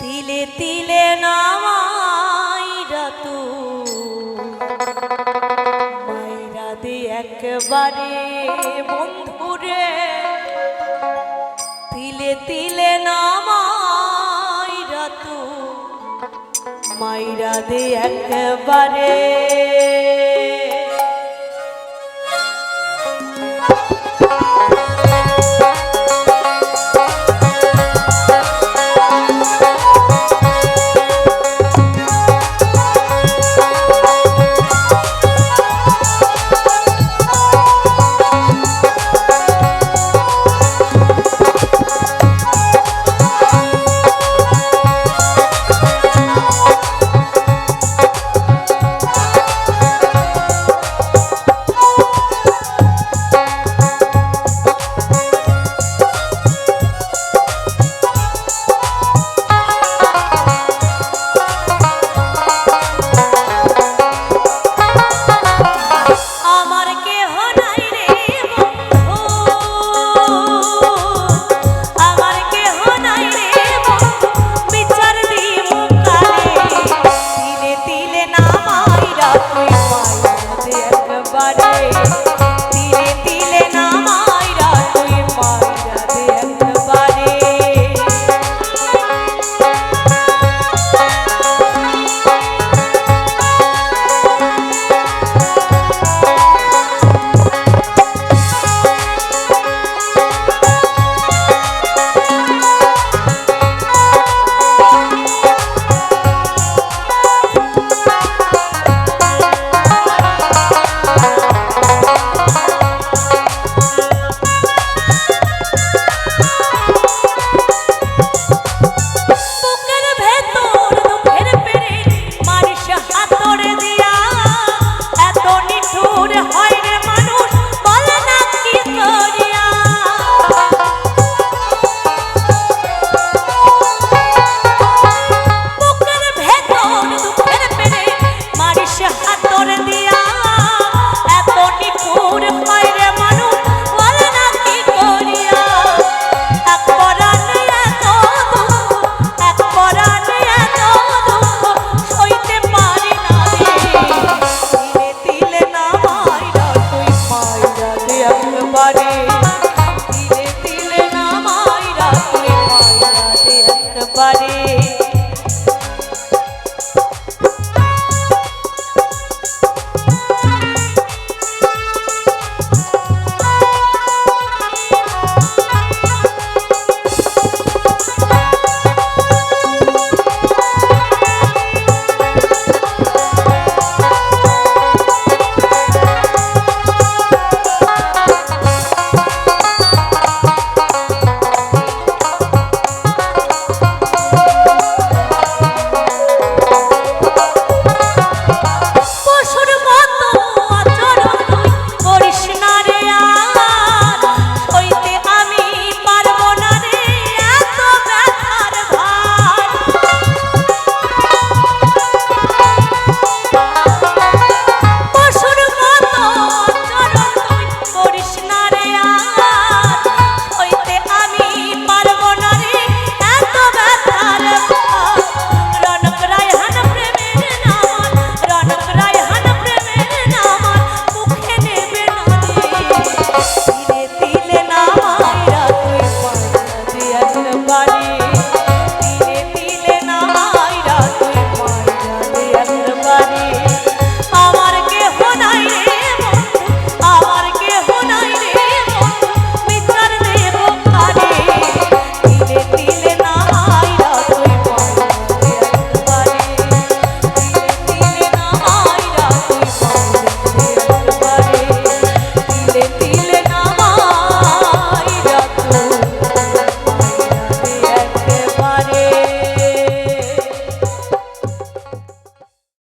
তিলে তিলে নামাইরা তুই মাইরা দে একবারে বন্ধুরে। তিলে তিলে নামাইরা তু মাইরা দে একবারে।